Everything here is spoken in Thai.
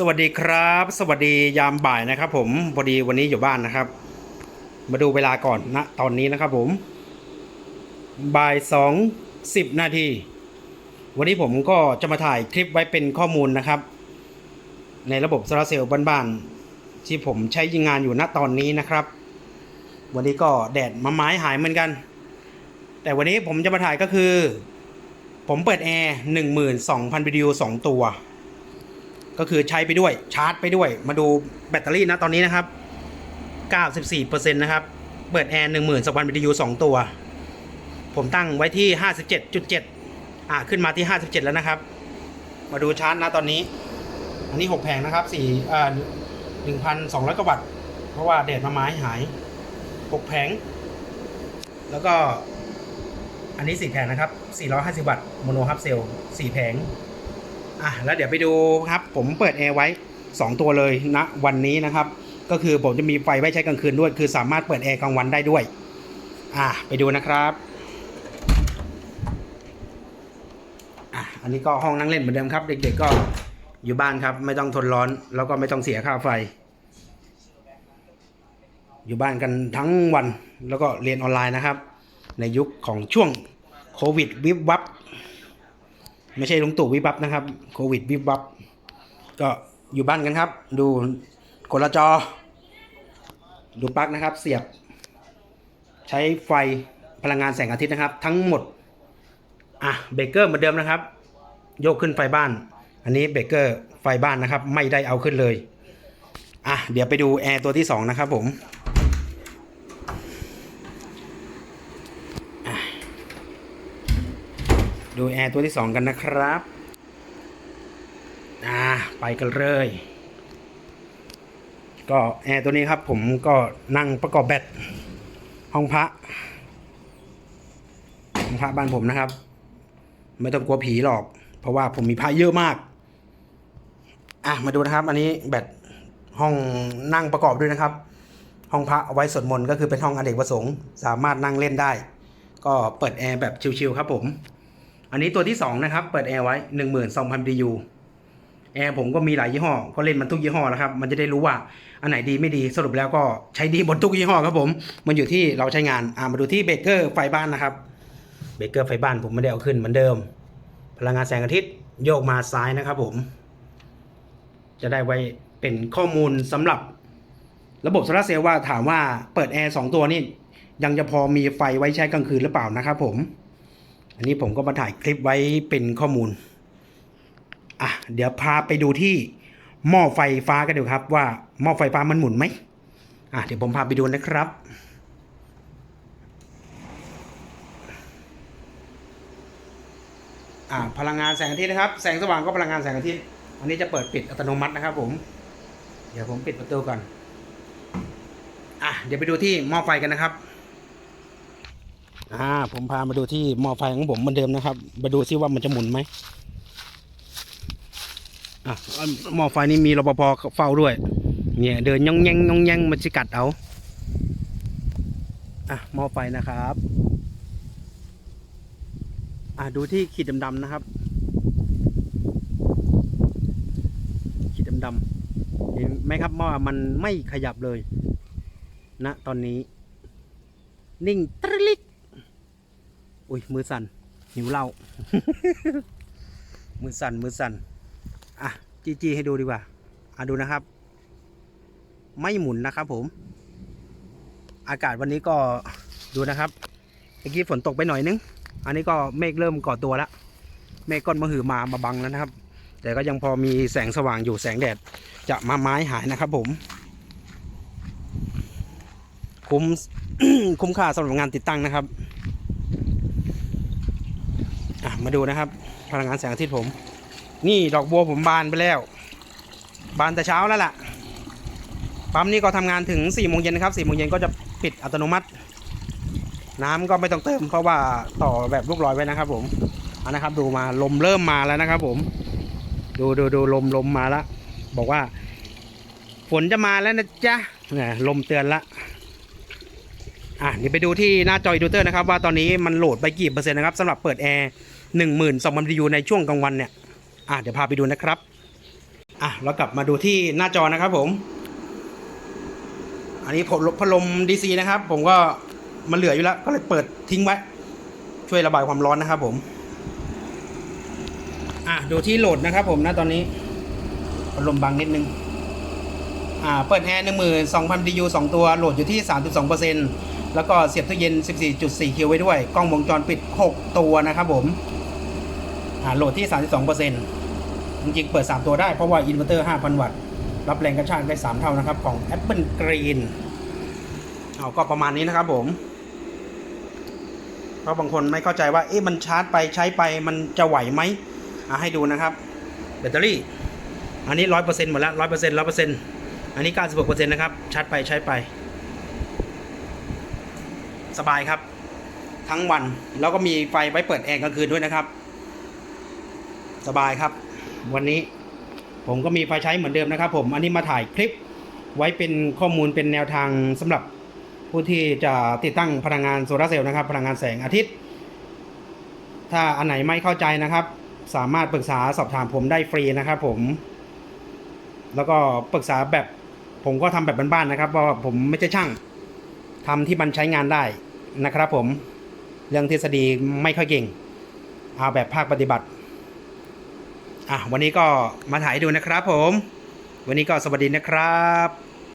สวัสดีครับ สวัสดียามบ่ายนะครับ ผมพอดีวันนี้อยู่บ้านนะครับ มาดูเวลาก่อนนะตอนนี้นะครับ ผมบ่ายสองสิบนาทีวันนี้ผมก็จะมาถ่ายคลิปไว้เป็นข้อมูลนะครับ ในระบบโซลาเซลล์บ้านๆที่ผมใช้ยิงงานอยู่ณตอนนี้นะครับ วันนี้ก็แดดมาไม้หายเหมือนกัน แต่วันนี้ผมจะมาถ่ายก็คือ ผมเปิดแอร์หนึ่งหมื่นสองพันวิดีโอสองตัว ก็คือใช้ไปด้วยชาร์จไปด้วย มาดูแบตเตอรี่นะตอนนี้นะครับ 94%นะครับ เปิดแอร์12,000 BTU 2ตัว ผมตั้งไว้ที่ 57.7 อ่าขึ้นมาที่ 57 แล้วนะครับ มาดูชาร์จนะตอนนี้ อันนี้ 6 แผงนะครับ4อ่า1,200กว่าวัตต์เพราะว่าแดดมาไม้หาย 6 แผง แล้วก็อันนี้ 4 แผงนะครับ 450 วัตต์โมโนฮับเซล 4 แผง อะแล้วเดี๋ยวไปดูครับ ผมเปิดแอร์ไว้ 2 ตัวเลยณนะวันนี้นะครับ ก็คือผมจะมีไฟไว้ใช้กลางคืนด้วย คือสามารถเปิดแอร์กลางวันได้ด้วย อะไปดูนะครับอะอันนี้ก็ห้องนั่งเล่นเหมือนเดิมครับ เด็กๆก็อยู่บ้านครับ ไม่ต้องทนร้อนแล้วก็ไม่ต้องเสียค่าไฟ อยู่บ้านกันทั้งวันแล้วก็เรียนออนไลน์นะครับ ในยุคของช่วงโควิดวิบวับ ไม่ใช่ลุงตู่วิบับนะครับ โควิดวิบับ ก็อยู่บ้านกันครับ ดูคนละจอ ดูปลั๊กนะครับ เสียบ ใช้ไฟพลังงานแสงอาทิตย์นะครับ ทั้งหมด อะเบเกอร์เหมือนเดิมนะครับ โยกขึ้นไฟบ้าน อันนี้เบเกอร์ไฟบ้านนะครับ ไม่ได้เอาขึ้นเลย อะเดี๋ยวไปดูแอร์ตัวที่ 2 นะครับผม ดูแอร์ตัวที่ 2 กันนะครับอ่าไปกันเลย ก็แอร์ตัวนี้ครับผมก็นั่งประกอบแบตห้องพระห้องพระบ้านผมนะครับ ไม่ต้องกลัวผีหรอก เพราะว่าผมมีพระเยอะมาก อะมาดูนะครับ อันนี้แบตห้องนั่งประกอบด้วยนะครับ ห้องพระเอาไว้สวดมนต์ก็คือเป็นห้องอเนกประสงค์ สามารถนั่งเล่นได้ ก็เปิดแอร์แบบชิลๆครับผม อันนี้ตัวที่ 2 นะครับ เปิดแอร์ไว้ 12,000 BTU แอร์ผมก็มีหลายยี่ห้อ ก็เล่นมันทุกยี่ห้อแล้วครับ มันจะได้รู้ว่าอันไหนดีไม่ดี สรุปแล้วก็ใช้ดีหมดทุกยี่ห้อครับผม มันอยู่ที่เราใช้งาน อ่ามาดูที่เบเกอร์ไฟบ้านนะครับ เบเกอร์ไฟบ้านผมไม่ได้เอาขึ้นเหมือนเดิม พลังงานแสงอาทิตย์โยกมาซ้ายนะครับผม จะได้ไว้เป็นข้อมูลสำหรับระบบโซลาร์เซลล์ว่าถามว่าเปิดแอร์สองตัวนี่ยังจะพอมีไฟไว้ใช้กลางคืนหรือเปล่านะครับผม อันนี้ผมก็มาถ่ายคลิปไว้เป็นข้อมูล อะ เดี๋ยวพาไปดูที่หม้อไฟฟ้ากันดูครับ ว่าหม้อไฟฟ้ามันหมุนไหมอะเดี๋ยวผมพาไปดูนะครับ อ่าพลังงานแสงอาทิตย์นะครับ แสงสว่างก็พลังงานแสงอาทิตย์ อันนี้จะเปิดปิดอัตโนมัตินะครับ ผม เดี๋ยวผมปิดประตูก่อน อะเดี๋ยวไปดูที่หม้อไฟกันนะครับ อ่า ผมพามาดูที่หม้อไฟของผมเหมือนเดิมนะครับ มาดูซิว่ามันจะหมุนไหมอะหม้อไฟนี่มีรปภเฝ้าด้วย เนี่ย เดินย่องแยงย่องแยงมันจะกัดเอาอะหม้อไฟนะครับ อะดูที่ขีดดำๆนะครับ ขีดดำๆเห็นไหมครับว่ามันไม่ขยับเลยณนะตอนนี้ นิ่งตร อุ้ยมือสั่นหิวเหล้า มือสั่นมือสั่นอะจีจีให้ดูดีกว่า อะดูนะครับ ไม่หมุนนะครับผม อากาศวันนี้ก็ดูนะครับเมื่อกี้ฝนตกไปหน่อยนึง อันนี้ก็เมฆเริ่มก่อตัวแล้วเมฆก้อนมะหือมามาบังแล้วนะครับ แต่ก็ยังพอมีแสงสว่างอยู่แสงแดด จะมาไม้หายนะครับผม คุ้มคุ้มค่าสำหรับงานติดตั้งนะครับ อะ มาดูนะครับ พลังงานแสงอาทิตย์ผม นี่ดอกบัวผมบานไปแล้ว บานแต่เช้าแล้วล่ะปั๊มนี่ก็ทำงานถึง4ี่โมงเย็นนะครับ4ี่โมงเย็นก็จะปิดอัตโนมัติ น้ำก็ไม่ต้องเติม เพราะว่าต่อแบบลูกลอยไว้นะครับ ผมอันนะครับ ดูมาลมเริ่มมาแล้วนะครับ ผม ดูดูดูลมลมมาแล้วบอกว่า ฝนจะมาแล้วนะจ๊ะเนี่ยลมเตือนละอะเดี๋ยวไปดูที่หน้าจออิดูเตอร์นะครับ ว่าตอนนี้มันโหลดไปกี่เปอร์เซ็นต์นะครับสำหรับเปิดแอร์ หนึ่งหมื่นสองพันวิวในช่วงกลางวันเนี่ยอะเดี๋ยวพาไปดูนะครับอะเรากลับมาดูที่หน้าจอนะครับผม อันนี้ผมพัดลมดีซีนะครับ ผมก็มันเหลืออยู่แล้ว ก็เลยเปิดทิ้งไว้ ช่วยระบายความร้อนนะครับผมอะดูที่โหลดนะครับผมนะตอนนี้พัดลมบังนิดนึงอ่าเปิดแอร์หนึ่งหมื่นสองพันดียูสองตัวโหลดอยู่ที่สามสิบสองเปอร์เซ็นต์แล้วก็เสียบตู้เย็นสิบสี่จุดสี่คิวไว้ด้วย กล้องวงจรปิดหกตัวนะครับผม โหลดที่สามสิบสองเปอร์เซ็นต์จริงๆ เปิดสามตัวได้ เพราะว่าอินเวอร์เตอร์ห้าพันวัตต์ รับแรงกระชากได้สามเท่านะครับ ของ Apple Green เอาก็ประมาณนี้นะครับผมเพราะบางคนไม่เข้าใจว่า เอ๊ะ มันชาร์จไปใช้ไปมันจะไหวไหมอะให้ดูนะครับ แบตเตอรี่ อันนี้ร้อยเปอร์เซ็นต์หมดแล้วร้อยเปอร์เซ็นต์ร้อยเปอร์เซ็นต์อันนี้เก้าสิบหกเปอร์เซ็นต์นะครับ ชาร์จไปใช้ไป สบายครับ ทั้งวัน แล้วก็มีไฟไว้เปิดแอร์กลางคืนด้วยนะครับ สบายครับ วันนี้ผมก็มีไฟใช้เหมือนเดิมนะครับ ผมอันนี้มาถ่ายคลิปไว้เป็นข้อมูลเป็นแนวทางสำหรับผู้ที่จะติดตั้งพลังงานโซลาร์เซลล์นะครับ พลังงานแสงอาทิตย์ ถ้าอันไหนไม่เข้าใจนะครับ สามารถปรึกษาสอบถามผมได้ฟรีนะครับ ผม แล้วก็ปรึกษาแบบผมก็ทำแบบบ้านๆนะครับเพราะผมไม่ใช่ช่างทำที่มันใช้งานได้นะครับ ผมเรื่องทฤษฎีไม่ค่อยเก่งเอาแบบภาคปฏิบัติ อะวันนี้ก็มาถ่ายให้ดูนะครับผม วันนี้ก็สวัสดีนะครับ